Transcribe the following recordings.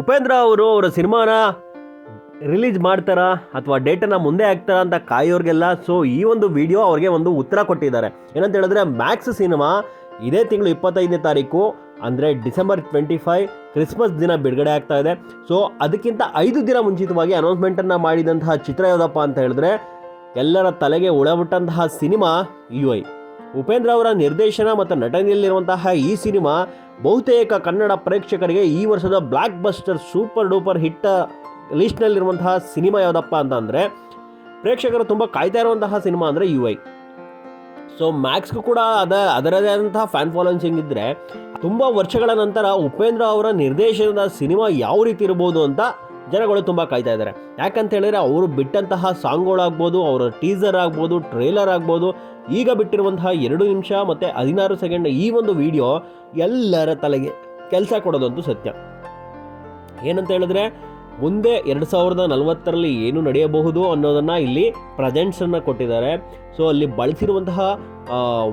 ಉಪೇಂದ್ರ ಅವರು ಅವರ ಸಿನಿಮಾನ ರಿಲೀಸ್ ಮಾಡ್ತಾರಾ ಅಥವಾ ಡೇಟನ್ನು ಮುಂದೆ ಹಾಕ್ತಾರಾ ಅಂತ ಕಾಯೋರಿಗೆಲ್ಲ? ಸೊ ಈ ಒಂದು ವಿಡಿಯೋ ಅವ್ರಿಗೆ ಒಂದು ಉತ್ತರ ಕೊಟ್ಟಿದ್ದಾರೆ. ಏನಂತ ಹೇಳಿದ್ರೆ ಮ್ಯಾಕ್ಸ್ ಸಿನಿಮಾ ಇದೇ ತಿಂಗಳು ಇಪ್ಪತ್ತೈದನೇ ತಾರೀಕು, ಅಂದರೆ ಡಿಸೆಂಬರ್ ಟ್ವೆಂಟಿ ಫೈವ್, ಕ್ರಿಸ್ಮಸ್ ದಿನ ಬಿಡುಗಡೆ ಆಗ್ತಾ ಇದೆ. ಸೊ ಅದಕ್ಕಿಂತ ಐದು ದಿನ ಮುಂಚಿತವಾಗಿ ಅನೌನ್ಸ್ಮೆಂಟನ್ನು ಮಾಡಿದಂತಹ ಚಿತ್ರ ಯಾವುದಪ್ಪ ಅಂತ ಹೇಳಿದ್ರೆ, ಎಲ್ಲರ ತಲೆಗೆ ಉಳಬಿಟ್ಟಂತಹ ಸಿನಿಮಾ ಯು ಐ ಉಪೇಂದ್ರ ಅವರ ನಿರ್ದೇಶನ ಮತ್ತು ನಟನೆಯಲ್ಲಿರುವಂತಹ ಈ ಸಿನಿಮಾ ಬಹುತೇಕ ಕನ್ನಡ ಪ್ರೇಕ್ಷಕರಿಗೆ ಈ ವರ್ಷದ blockbuster super duper hit ಲಿಸ್ಟ್ನಲ್ಲಿರುವಂತಹ ಸಿನಿಮಾ ಯಾವುದಪ್ಪ ಅಂತ ಅಂದರೆ ಪ್ರೇಕ್ಷಕರು ತುಂಬ ಕಾಯ್ತಾ ಇರುವಂತಹ ಸಿನಿಮಾ ಅಂದರೆ ಯು ಐ. ಸೊ ಮ್ಯಾಕ್ಸ್ಗೂ ಕೂಡ ಅದ, ಅದರದೇ ಆದಂತಹ ಫ್ಯಾನ್ ಫಾಲೋಯಿಂಗ್ ಇದ್ದರೆ ತುಂಬ ವರ್ಷಗಳ ನಂತರ ಉಪೇಂದ್ರ ಅವರ ನಿರ್ದೇಶನದ ಸಿನಿಮಾ ಯಾವ ರೀತಿ ಇರ್ಬೋದು ಅಂತ ಜನಗಳು ತುಂಬ ಕಾಯ್ತಾ ಇದ್ದಾರೆ. ಯಾಕಂತ ಹೇಳಿದ್ರೆ ಅವರು ಬಿಟ್ಟಂತಹ ಸಾಂಗ್ಗಳಾಗ್ಬೋದು ಅವರ ಟೀಸರ್ ಆಗ್ಬೋದು, ಟ್ರೇಲರ್ ಆಗ್ಬೋದು, ಈಗ ಬಿಟ್ಟಿರುವಂತಹ ಎರಡು ನಿಮಿಷ ಮತ್ತು ಹದಿನಾರು ಸೆಕೆಂಡ್ ಈ ಒಂದು ವಿಡಿಯೋ ಎಲ್ಲರ ತಲೆಗೆ ಕೆಲಸ ಕೊಡೋದಂತೂ ಸತ್ಯ. ಏನಂತ ಹೇಳಿದ್ರೆ ಮುಂದೆ ಎರಡು ಸಾವಿರದ ನಲವತ್ತರಲ್ಲಿ ಏನು ನಡೆಯಬಹುದು ಅನ್ನೋದನ್ನು ಇಲ್ಲಿ ಪ್ರೆಸೆಂಟ್ಸನ್ನು ಕೊಟ್ಟಿದ್ದಾರೆ. ಸೊ ಅಲ್ಲಿ ಬಳಸಿರುವಂತಹ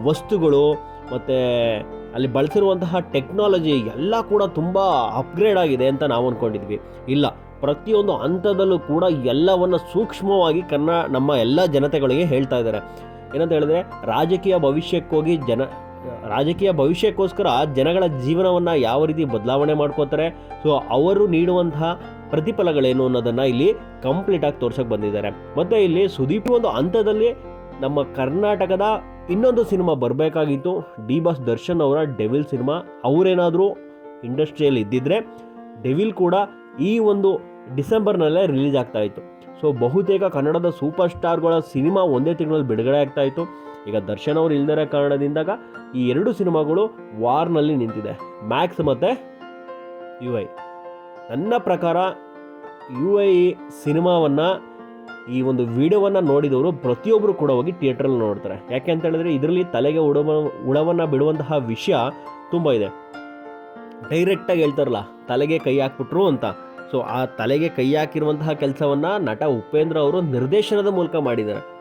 ವಸ್ತುಗಳು ಮತ್ತು ಅಲ್ಲಿ ಬಳಸಿರುವಂತಹ ಟೆಕ್ನಾಲಜಿ ಎಲ್ಲ ಕೂಡ ತುಂಬ ಅಪ್ಗ್ರೇಡ್ ಆಗಿದೆ ಅಂತ ನಾವು ಅಂದ್ಕೊಂಡಿದ್ವಿ ಇಲ್ಲ ಪ್ರತಿಯೊಂದು ಹಂತದಲ್ಲೂ ಕೂಡ ಎಲ್ಲವನ್ನು ಸೂಕ್ಷ್ಮವಾಗಿ ಕನ್ನ ನಮ್ಮ ಎಲ್ಲ ಜನತೆಗಳಿಗೆ ಹೇಳ್ತಾ ಇದ್ದಾರೆ. ಏನಂತ ಹೇಳಿದ್ರೆ, ರಾಜಕೀಯ ಭವಿಷ್ಯಕ್ಕೋಗಿ ಜನ, ರಾಜಕೀಯ ಭವಿಷ್ಯಕ್ಕೋಸ್ಕರ ಜನಗಳ ಜೀವನವನ್ನು ಯಾವ ರೀತಿ ಬದಲಾವಣೆ ಮಾಡ್ಕೋತಾರೆ, ಸೊ ಅವರು ನೀಡುವಂತಹ ಪ್ರತಿಫಲಗಳೇನು ಅನ್ನೋದನ್ನು ಇಲ್ಲಿ ಕಂಪ್ಲೀಟಾಗಿ ತೋರ್ಸೋಕೆ ಬಂದಿದ್ದಾರೆ. ಮತ್ತು ಇಲ್ಲಿ ಸುದೀಪ್ ಒಂದು ಹಂತದಲ್ಲಿ ನಮ್ಮ ಕರ್ನಾಟಕದ ಇನ್ನೊಂದು ಸಿನಿಮಾ ಬರಬೇಕಾಗಿತ್ತು ಡಿ ಬಾಸ್ ದರ್ಶನ್ ಅವರ ಡೆವಿಲ್ ಸಿನಿಮಾ. ಅವರೇನಾದರೂ ಇಂಡಸ್ಟ್ರಿಯಲ್ಲಿ ಇದ್ದಿದ್ರೆ, ಡೆವಿಲ್ ಕೂಡ ಈ ಒಂದು ಡಿಸೆಂಬರ್ನಲ್ಲೇ ರಿಲೀಸ್ ಆಗ್ತಾ ಇತ್ತು. ಸೊ, ಬಹುತೇಕ ಕನ್ನಡದ ಸೂಪರ್ ಸ್ಟಾರ್ಗಳ ಸಿನಿಮಾ ಒಂದೇ ತಿಂಗಳಲ್ಲಿ ಬಿಡುಗಡೆ ಆಗ್ತಾ ಇತ್ತು. ಈಗ ದರ್ಶನ್ ಅವರು ಇಲ್ದಿರೋ ಕಾರಣದಿಂದಾಗ ಈ ಎರಡು ಸಿನಿಮಾಗಳು ವಾರ್ನಲ್ಲಿ ನಿಂತಿದೆ. ಮ್ಯಾಕ್ಸ್ ಮತ್ತು ಯು ಐ. ನನ್ನ ಪ್ರಕಾರ ಯು ಐ ಸಿನಿಮಾವನ್ನು ಈ ಒಂದು ವಿಡಿಯೋವನ್ನು ನೋಡಿದವರು ಪ್ರತಿಯೊಬ್ಬರು ಕೂಡ ಹೋಗಿ ಥಿಯೇಟ್ರಲ್ಲಿ ನೋಡ್ತಾರೆ. ಯಾಕೆ ಅಂತ ಹೇಳಿದ್ರೆ ಇದರಲ್ಲಿ ತಲೆಗೆ ಉಡವ, ಉಳವನ್ನು ಬಿಡುವಂತಹ ವಿಷಯ ತುಂಬ ಇದೆ. ಡೈರೆಕ್ಟಾಗಿ ಹೇಳ್ತಾರಲ್ಲ, ತಲೆಗೆ ಕೈ ಹಾಕ್ಬಿಟ್ರು ಅಂತ. ಸೊ ಆ ತಲೆಗೆ ಕೈ ಹಾಕಿರುವಂತಹ ಕೆಲಸವನ್ನು ನಟ ಉಪೇಂದ್ರ ಅವರು ನಿರ್ದೇಶನದ ಮೂಲಕ ಮಾಡಿದ್ದಾರೆ.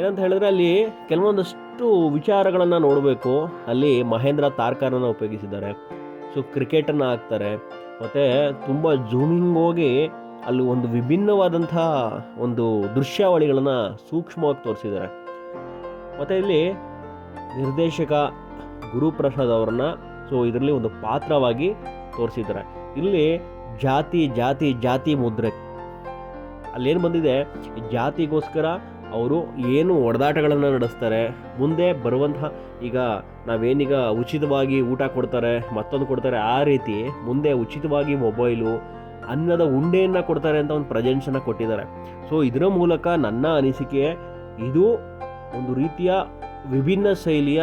ಏನಂತ ಹೇಳಿದ್ರೆ ಅಲ್ಲಿ ಕೆಲವೊಂದಷ್ಟು ವಿಚಾರಗಳನ್ನು ನೋಡಬೇಕು. ಅಲ್ಲಿ ಮಹೇಂದ್ರ ತಾರ್ಕಾರನ್ನು ಉಪಯೋಗಿಸಿದ್ದಾರೆ. ಸೊ ಕ್ರಿಕೆಟನ್ನು ಹಾಕ್ತಾರೆ. ಮತ್ತು ತುಂಬ ಜೂಮಿಂಗ್ ಹೋಗಿ ಅಲ್ಲಿ ಒಂದು ವಿಭಿನ್ನವಾದಂಥ ಒಂದು ದೃಶ್ಯಾವಳಿಗಳನ್ನು ಸೂಕ್ಷ್ಮವಾಗಿ ತೋರಿಸಿದ್ದಾರೆ. ಮತ್ತು ಇಲ್ಲಿ ನಿರ್ದೇಶಕ ಗುರುಪ್ರಸಾದ್ ಅವರನ್ನು ಸೊ ಇದರಲ್ಲಿ ಒಂದು ಪಾತ್ರವಾಗಿ ತೋರಿಸಿದ್ದಾರೆ. ಇಲ್ಲಿ ಜಾತಿ ಜಾತಿ ಜಾತಿ ಮುದ್ರೆ. ಅಲ್ಲೇನು ಬಂದಿದೆ? ಜಾತಿಗೋಸ್ಕರ ಅವರು ಏನು ಒಡೆದಾಟಗಳನ್ನು ನಡೆಸ್ತಾರೆ, ಮುಂದೆ ಬರುವಂತಹ ಈಗ ನಾವೇನೀಗ ಉಚಿತವಾಗಿ ಊಟ ಕೊಡ್ತಾರೆ, ಮತ್ತೊಂದು ಕೊಡ್ತಾರೆ, ಆ ರೀತಿ ಮುಂದೆ ಉಚಿತವಾಗಿ ಮೊಬೈಲು, ಅನ್ನದ ಉಂಡೆಯನ್ನು ಕೊಡ್ತಾರೆ ಅಂತ ಒಂದು ಪ್ರಜೆನ್ಸನ್ನು ಕೊಟ್ಟಿದ್ದಾರೆ. ಸೊ, ಇದರ ಮೂಲಕ ನನ್ನ ಅನಿಸಿಕೆ, ಇದು ಒಂದು ರೀತಿಯ ವಿಭಿನ್ನ ಶೈಲಿಯ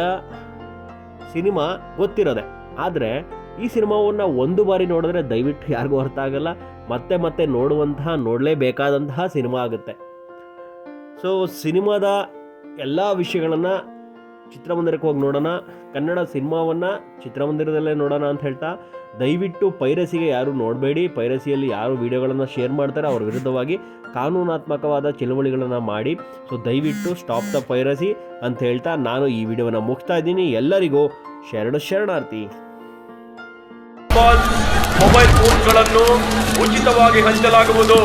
ಸಿನಿಮಾ ಗೊತ್ತಿರೋದೆ. ಆದರೆ ಈ ಸಿನಿಮಾವನ್ನು ಒಂದು ಬಾರಿ ನೋಡಿದ್ರೆ ದಯವಿಟ್ಟು ಯಾರಿಗೂ ಅರ್ಥ ಆಗಲ್ಲ. ಮತ್ತೆ ಮತ್ತೆ ನೋಡುವಂತಹ, ನೋಡಲೇಬೇಕಾದಂತಹ ಸಿನಿಮಾ ಆಗುತ್ತೆ. ಸೊ ಸಿನಿಮಾದ ಎಲ್ಲ ವಿಷಯಗಳನ್ನು ಚಿತ್ರಮಂದಿರಕ್ಕೆ ಹೋಗಿ ನೋಡೋಣ. ಕನ್ನಡ ಸಿನಿಮಾವನ್ನು ಚಿತ್ರಮಂದಿರದಲ್ಲೇ ನೋಡೋಣ ಅಂತ ಹೇಳ್ತಾ, ದಯವಿಟ್ಟು ಪೈರಸಿಗೆ ಯಾರು ನೋಡಬೇಡಿ. ಪೈರಸಿಯಲ್ಲಿ ಯಾರು ವಿಡಿಯೋಗಳನ್ನು ಶೇರ್ ಮಾಡ್ತಾರೆ ಅವ್ರ ವಿರುದ್ಧವಾಗಿ ಕಾನೂನಾತ್ಮಕವಾದ ಚಳುವಳಿಗಳನ್ನು ಮಾಡಿ. ಸೊ ದಯವಿಟ್ಟು ಸ್ಟಾಪ್ ದ ಪೈರಸಿ ಅಂತ ಹೇಳ್ತಾ, ನಾನು ಈ ವಿಡಿಯೋವನ್ನು ಮುಗಿಸ್ತಾ ಇದ್ದೀನಿ. ಎಲ್ಲರಿಗೂ ಶರಣ ಶರಣಾರ್ಥಿ. ಫೋನ್ಗಳನ್ನು ಉಚಿತವಾಗಿ ಹಂಚಲಾಗುವುದು.